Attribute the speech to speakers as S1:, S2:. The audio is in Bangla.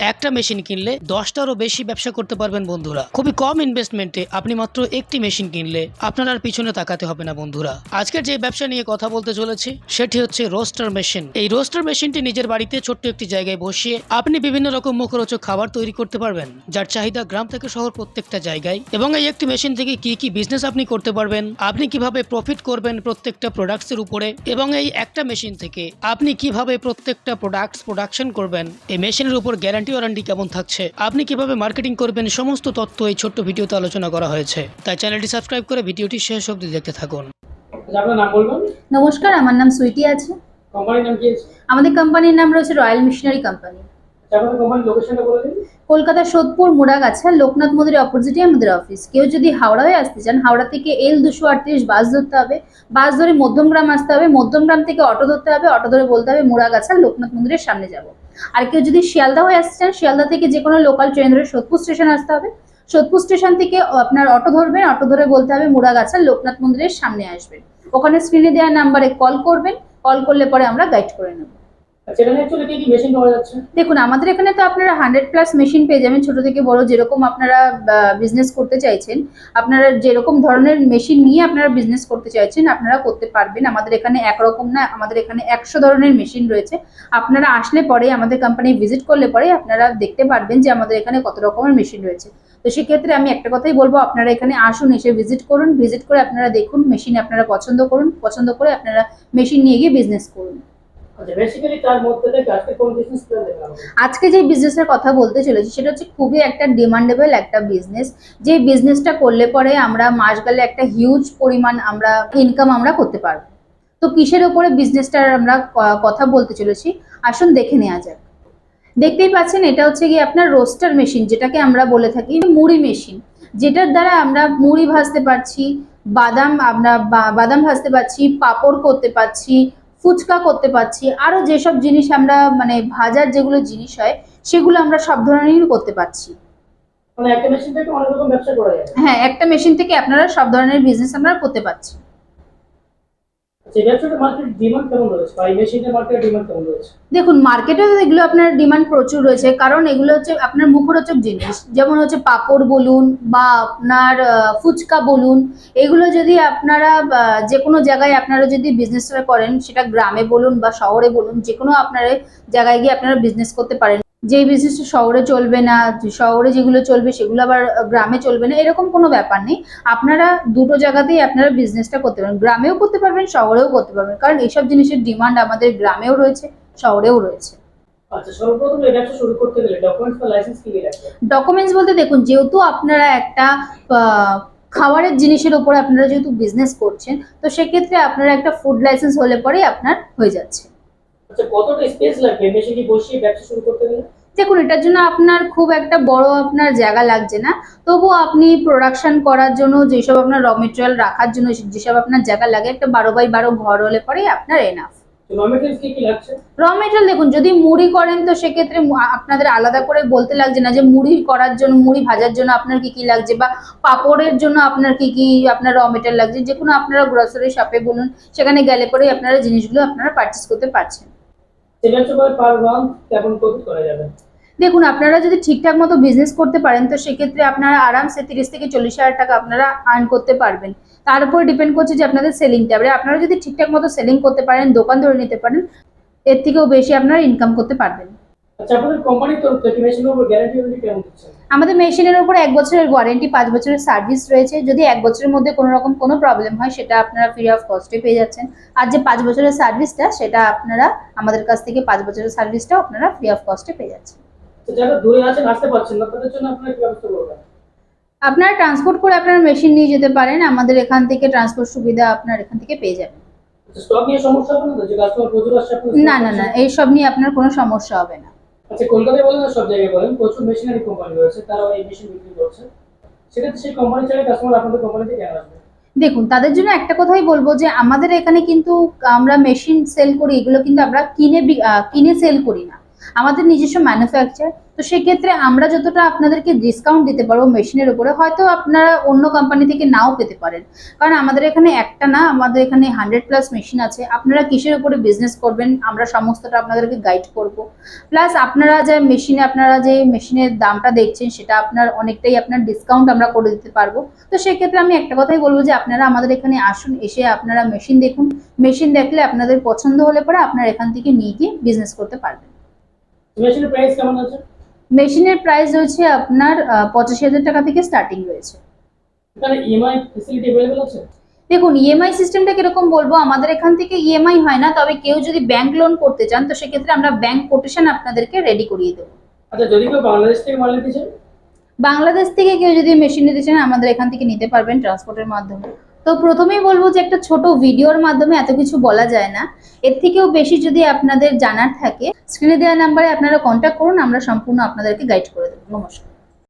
S1: একটা মেশিন কিনলে দশটারও বেশি ব্যবসা করতে পারবেন বন্ধুরা। খুবই কম ইনভেস্টমেন্টে আপনি মাত্র একটি মেশিন কিনলে আপনার আর পিছনে তাকাতে হবে না বন্ধুরা। আজকের যে ব্যবসা নিয়ে কথা বলতে চলেছি, সেটি হচ্ছে রোস্টার মেশিন এই রোস্টার মেশিনটি নিজের বাড়িতে ছোট্ট একটি জায়গায় বসিয়ে আপনি বিভিন্ন রকম মুখরোচক খাবার তৈরি করতে পারবেন, যার চাহিদা গ্রাম থেকে শহর প্রত্যেকটা জায়গায়। এবং এই একটি মেশিন থেকে কি কি বিজনেস আপনি করতে পারবেন, আপনি কীভাবে প্রফিট করবেন প্রত্যেকটা প্রোডাক্টসের উপরে, এবং এই একটা মেশিন থেকে আপনি কীভাবে প্রত্যেকটা প্রোডাক্টস প্রোডাকশন করবেন, এই মেশিনের উপর গ্যারান্টি ওয়ারান্টি কেমন থাকছে? আপনি কীভাবে মার্কেটিং করবেন? সমস্ত তথ্য এই ছোট্ট ভিডিওতে আলোচনা করা হয়েছে। তাই চ্যানেলটি সাবস্ক্রাইব করে ভিডিওটি শেষ অবধি দেখতে থাকুন।
S2: আপনার নাম বলবেন?
S3: নমস্কার আমার নাম সুইটি আছে।
S2: কোম্পানির নাম কি আছে?
S3: আমাদের কোম্পানির নাম রয়েছে রয়্যাল মিশনারি কোম্পানি
S2: আচ্ছা, আপনাদের কোম্পানির লোকেশনটা বলে দিন।
S3: কলকাতার সোদপুর মুড়াগাছা লোকনাথ মন্দিরের অপোজিটে আমাদের অফিস কেউ যদি হাওড়া হয়ে আসতে চান হাওড়া থেকে এল দুশো আটত্রিশ বাস ধরতে হবে। বাস ধরে মধ্যমগ্রাম আসতে হবে। মধ্যমগ্রাম থেকে অটো ধরতে হবে অটো ধরে বলতে হবে মুড়াগাছা লোকনাথ মন্দিরের সামনে যাব। আর কেউ যদি শিয়ালদা হয়ে আসতে চান, শিয়ালদা থেকে যে কোনো লোকাল ট্রেন ধরে সোদপুর স্টেশন আসতে হবে। সোদপুর স্টেশন থেকে আপনার অটো ধরবেন, অটো ধরে বলতে হবে মুড়াগাছার লোকনাথ মন্দিরের সামনে আসবেন। ওখানে স্ক্রিনে দেওয়া নাম্বারে কল করবেন কল করলে পরে আমরা গাইড করে নেব। আমাদের এখানে তো আপনারা হান্ড্রেড প্লাস মেশিন পেয়ে যাবেন, ছোট থেকে বড় যেরকম আপনারা বিজনেস করতে চাইছেন। আপনারা যেরকম ধরনের মেশিন নিয়ে আপনারা বিজনেস করতে চাইছেন, আপনারা করতে পারবেন। আমাদের এখানে একরকম না, আমাদের এখানে একশো ধরনের মেশিন রয়েছে। আপনারা আসলে পরে আমাদের কোম্পানি ভিজিট করলে পরে আপনারা দেখতে পারবেন যে আমাদের এখানে কত রকমের মেশিন রয়েছে। তো সেক্ষেত্রে আমি একটা কথাই বলব, আপনারা এখানে আসুন, এসে ভিজিট করুন। ভিজিট করে আপনারা দেখুন মেশিন আপনারা পছন্দ করুন, পছন্দ করে আপনারা মেশিন নিয়ে গিয়ে বিজনেস করুন।
S2: আমাদের
S3: আজকে যে বিজনেসের কথা বলতে চলেছি, সেটা হচ্ছে খুবই একটা ডিমান্ডেবল একটা বিজনেস যে বিজনেসটা করলে পরে আমরা মাস গেলে একটা হিউজ পরিমাণ আমরা ইনকাম আমরা করতে পারব। তো কিসের ওপরে বিজনেসটার আমরা কথা বলতে চলেছি? আসুন দেখে নেওয়া যাক। দেখতেই পাচ্ছেন, এটা হচ্ছে কি আপনার রোস্টার মেশিন যেটাকে আমরা বলে থাকি মুড়ি মেশিন যেটার দ্বারা আমরা মুড়ি ভাজতে পারছি, বাদাম আমরা বাদাম ভাজতে পারছি, পাঁপড় করতে পারছি ফুচকা করতে পারছি। আরও যেসব জিনিস আমরা মানে ভাজার যেগুলো জিনিস হয় সেগুলো আমরা সব ধরনেরই করতে পারছি।
S2: মানে
S3: হ্যাঁ একটা মেশিন থেকে আপনারা সব ধরনের বিজনেস আমরা করতে পারছি। দেখুন মার্কেটে এগুলো আপনার ডিমান্ড প্রচুর রয়েছে, কারণ এগুলো হচ্ছে আপনার মুখরোচক জিনিস। যেমন হচ্ছে পাপড় বলুন বা আপনার ফুচকা বলুন, এগুলো যদি আপনারা যে কোনো জায়গায় আপনারা যদি বিজনেসটা করেন, সেটা গ্রামে বলুন বা শহরে বলুন যে কোনো আপনারা জায়গায় গিয়ে আপনারা বিজনেস করতে পারেন। যে বিজনেসটা শহরে চলবে না শহরে যেগুলো চলবে সেগুলো আবার গ্রামে চলবে না এরকম কোনো ব্যাপার নেই। আপনারা দুটো জায়গাতেই আপনারা বিজনেসটা করতে পারবেন। গ্রামেও করতে পারবেন শহরেও করতে পারবেন। কারণ এইসব জিনিসের ডিমান্ড আমাদের গ্রামেও রয়েছে শহরেও রয়েছে।
S2: আচ্ছা ডকুমেন্টস কি কি
S3: ডকুমেন্টস বলতে দেখুন যেহেতু আপনারা একটা খাবারের জিনিসের উপরে আপনারা যেহেতু বিজনেস করছেন তো সেক্ষেত্রে আপনারা একটা ফুড লাইসেন্স হলে পরেই আপনার হয়ে যাচ্ছে।
S2: আচ্ছা কতটা স্পেস লাগবে? মেশিনটি বসিয়ে ব্যবসা শুরু করতে গেলে?
S3: দেখুন এটার জন্য আপনার খুব একটা বড় আপনার জায়গা লাগছে না। তবুও আপনি প্রোডাকশন করার জন্য যেসব আপনার র মেটেরিয়াল রাখার জন্য যেসব আপনার জায়গা লাগে একটা বারো বাই বারো ঘর হলে পরেই আপনার এনাফ
S2: র
S3: মেটেরিয়াল দেখুন যদি মুড়ি করেন তো সেক্ষেত্রে আপনাদের আলাদা করে বলতে লাগছে না যে মুড়ি করার জন্য মুড়ি ভাজার জন্য আপনার কি কি লাগছে বা পাপড়ের জন্য আপনার কি কি আপনার র মেটেরিয়াল লাগছে যে কোনো আপনারা গ্রসারি শপে বলুন সেখানে গেলে পরেই আপনারা জিনিসগুলো আপনারা পারচেস করতে পারছেন।
S2: ব্যবসা করে পার মান্থ কেমন প্রফিট করা যাবে?
S3: দেখুন আপনারা যদি ঠিকঠাক মতো বিজনেস করতে পারেন তো সেক্ষেত্রে আপনারা আরামসে তিরিশ থেকে চল্লিশ হাজার টাকা আপনারা আর্ন করতে পারবেন। তার উপর ডিপেন্ড করছে যে আপনাদের সেলিংটা এবারে আপনারা যদি ঠিকঠাক মতো সেলিং করতে পারেন দোকান ধরে নিতে পারেন এর থেকেও বেশি আপনারা ইনকাম করতে পারবেন।
S2: আচ্ছা
S3: আমাদের মেশিনের উপর এক বছরের ওয়ারেন্টি পাঁচ বছরের সার্ভিস রয়েছে। যদি এক বছরের মধ্যে কোনো রকম কোনো প্রবলেম হয় সেটা আপনারা ফ্রি অফ কস্টে পেয়ে যাচ্ছেন। আর যে পাঁচ বছরের সার্ভিসটা সেটা আপনারা আমাদের কাছ থেকে পাঁচ বছরের সার্ভিসটাও আপনারা ফ্রি অফ কস্টে পেয়ে যাচ্ছেন।
S2: যারা দূরে আছেন আসতে পারছেন না তাদের জন্য আপনারা কি ব্যবস্থা করবেন?
S3: আপনারা ট্রান্সপোর্ট করে আপনারা মেশিন নিয়ে যেতে পারেন আমাদের এখান থেকে ট্রান্সপোর্ট সুবিধা আপনার এখান থেকে পেয়ে যাবেন।
S2: আচ্ছা স্টক নিয়ে সমস্যা হবে না যে কাস্টমার প্রচুর আসছে আপনার
S3: না না এইসব নিয়ে আপনার কোনো সমস্যা হবে না।
S2: আচ্ছা কলকাতায় বলেন সব জায়গায় বলেন প্রচুর মেশিনারি কোম্পানি রয়েছে তারাও এই মেশিন বিক্রি করছে। সেক্ষেত্রে সেই কোম্পানি চাইলে কাস্টমার আপনাদের কোম্পানিতে কেন আসবে?
S3: দেখুন তাদের জন্য একটা কথাই বলব যে আমাদের এখানে কিন্তু আমরা মেশিন সেল করি এগুলো কিন্তু আমরা কিনে কিনে সেল করি না। আমাদের নিজস্ব ম্যানুফ্যাকচার তো সেক্ষেত্রে আমরা যতটা আপনাদেরকে ডিসকাউন্ট দিতে পারব মেশিনের উপরে, হয়তো আপনারা অন্য কোম্পানি থেকে নাও পেতে পারেন। কারণ আমাদের এখানে একটা না, আমাদের এখানে হান্ড্রেড প্লাস মেশিন আছে। আপনারা কিসের উপরে বিজনেস করবেন, আমরা সমস্তটা আপনাদেরকে গাইড করব। প্লাস আপনারা যে মেশিনে আপনারা যে মেশিনের দামটা দেখছেন, সেটা আপনার অনেকটাই আপনার ডিসকাউন্ট আমরা করে দিতে পারব। তো সেক্ষেত্রে আমি একটা কথাই বলব যে, আপনারা আমাদের এখানে আসুন, এসে আপনারা মেশিন দেখুন। মেশিন দেখলে আপনাদের পছন্দ হলে পরে আপনারা এখান থেকে নিয়ে গিয়ে বিজনেস করতে পারবেন।
S2: মেশিনের প্রাইস কেমন আছে?
S3: মেশিনের প্রাইস রয়েছে আপনার পঁচাশি হাজার টাকা থেকে স্টার্টিং রয়েছে।
S2: ইএমআই ফেসিলিটি অ্যাভেলেবল আছে?
S3: দেখুন ইএমআই সিস্টেমটা কীরকম বলব? আমাদের এখান থেকে ইএমআই হয় না তবে কেউ যদি ব্যাংক লোন করতে চান তো সেক্ষেত্রে আমরা ব্যাংক কোটেশন আপনাদেরকে রেডি করিয়ে দেবো।
S2: আচ্ছা যদি কেউ বাংলাদেশ থেকে মাল নিতে চান
S3: বাংলাদেশ থেকে কেউ যদি মেশিন নিতে চান আমাদের এখান থেকে নিতে পারবেন ট্রান্সপোর্টের মাধ্যমে। তো প্রথমেই বলব যে একটা ছোট ভিডিওর মাধ্যমে এত কিছু বলা যায় না। এর থেকেও বেশি যদি আপনাদের জানার থাকে স্ক্রিনে দেওয়া নাম্বারে আপনারা কন্ট্যাক্ট করুন, আমরা সম্পূর্ণ আপনাদেরকে গাইড করে দেবো। নমস্কার।